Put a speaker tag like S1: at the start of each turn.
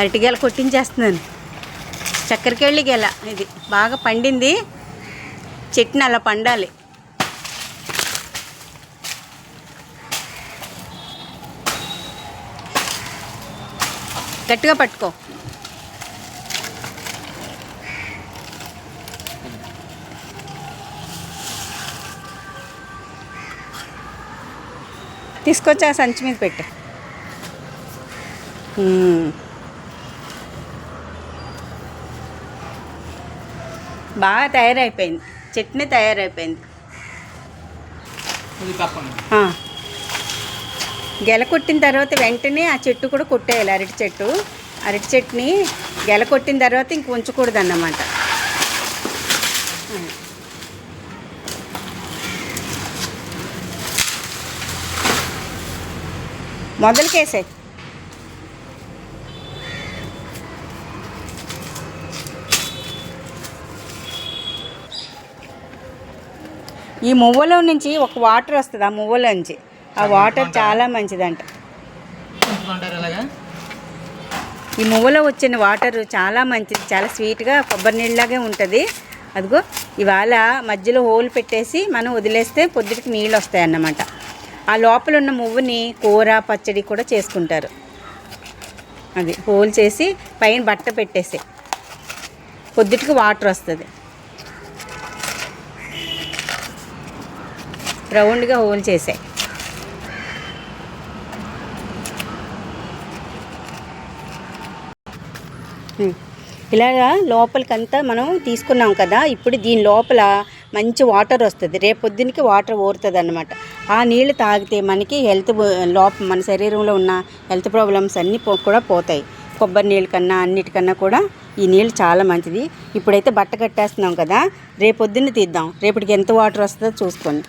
S1: అరటిగెల కొట్టించేస్తున్నాను. చక్కెరకెళ్ళి గెల ఇది. బాగా పండింది. చెట్ని అలా పండాలి. గట్టిగా పట్టుకో. తీసుకొచ్చి ఆ సంచి మీద పెట్టు. బాగా తయారైపోయింది. చట్నీ తయారైపోయింది. గెల కొట్టిన తర్వాత వెంటనే ఆ చెట్టు కూడా కొట్టేయాలి అరటి చెట్టు. అరటి చెట్టుని గెల కొట్టిన తర్వాత ఇంక ఉంచకూడదు అన్నమాట మొదలుకేసాయి. ఈ మువ్వలో నుంచి ఒక వాటర్ వస్తుంది ఆ మువ్వలో నుంచి. ఆ వాటర్ చాలా మంచిదంట. ఈ మువ్వలో వచ్చిన వాటర్ చాలా మంచిది చాలా స్వీట్గా కొబ్బరి నీళ్ళలాగే ఉంటుంది. అదిగో ఇవాళ మధ్యలో హోల్ పెట్టేసి మనం వదిలేస్తే పొద్దుటికి నీళ్ళు వస్తాయి అన్నమాట ఆ లోపల ఉన్న మువ్వుని కూర పచ్చడి కూడా చేసుకుంటారు. అది హోల్ చేసి పైన బట్ట పెట్టేసి పొద్దుటికి వాటర్ వస్తుంది. రౌండ్గా హోల్ చేసాయి ఇలాగా లోపలికంతా మనం తీసుకున్నాం కదా ఇప్పుడు దీని లోపల మంచి వాటర్ వస్తుంది. రేపు వాటర్ ఊరుతుంది అనమాట ఆ నీళ్ళు తాగితే మనకి హెల్త్ లోప మన శరీరంలో ఉన్న హెల్త్ ప్రాబ్లమ్స్ అన్నీ పో కూడా పోతాయి. కొబ్బరి నీళ్ళ కన్నా అన్నిటికన్నా కూడా ఈ నీళ్ళు చాలా మంచిది. ఇప్పుడైతే బట్ట కట్టేస్తున్నాం కదా రేపు పొద్దున్న తీద్దాం. రేపటికి ఎంత వాటర్ వస్తుందో చూసుకోండి.